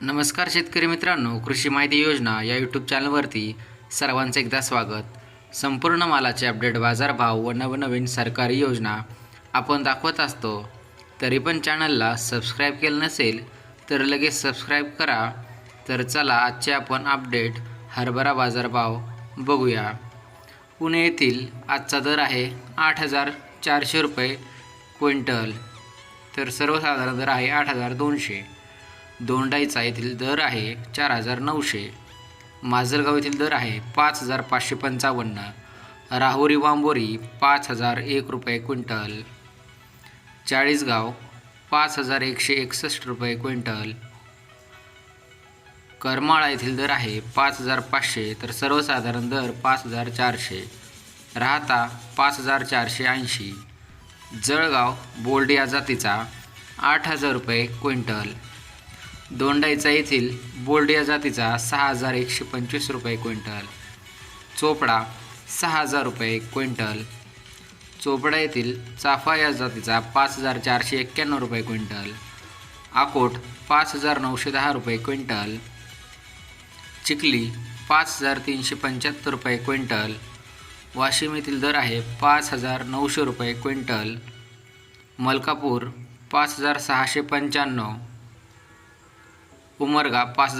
नमस्कार शेतकरी मित्रांनो कृषी माहिती योजना या यूट्यूब चॅनलवरती सर्वांचं एकदा स्वागत. संपूर्ण मालाचे अपडेट बाजारभाव व नवनवीन सरकारी योजना आपण दाखवत असतो. तरी पण चॅनलला सबस्क्राईब केलं नसेल तर लगेच सबस्क्राईब करा. तर चला आजचे आपण अपडेट हरभरा बाजारभाव बघूया. पुणे येथील आजचा दर आहे आठ हजार चारशे रुपये क्विंटल. तर सर्वसाधारण दर आहे आठ हजार दोनशे. दोंडाईचा येथील दर आहे चार हजार नऊशे. माजलगाव येथील दर आहे पाच हजार पाचशे पंचावन्न. राहुरी वांबोरी पाच हजार एक रुपये क्विंटल. चाळीसगाव पाच हजार एकशे एकसष्ट रुपये क्विंटल. करमाळा येथील दर आहे पाच हजार पाचशे तर सर्वसाधारण दर पाच हजार चारशे. राहता पाच हजार चारशे ऐंशी. जळगाव बोल्डिया जातीचा आठ हजार रुपये क्विंटल. दोंडाईचा येथील बोल्ड या जातीचा सहा हजार एकशे पंचवीस रुपये क्विंटल. चोपडा सहा हजार रुपये क्विंटल. चोपडा येथील चाफा या जातीचा पाच हजार चारशे एक्क्याण्णव रुपये क्विंटल. आकोट पाच हजार नऊशे दहा रुपये क्विंटल. चिखली पाच हजार तीनशे पंच्याहत्तर रुपये क्विंटल. वाशिम येथील दर आहे पाच हजार नऊशे रुपये क्विंटल. मलकापूर पाच हजार सहाशे पंच्याण्णव. उमरगा पाच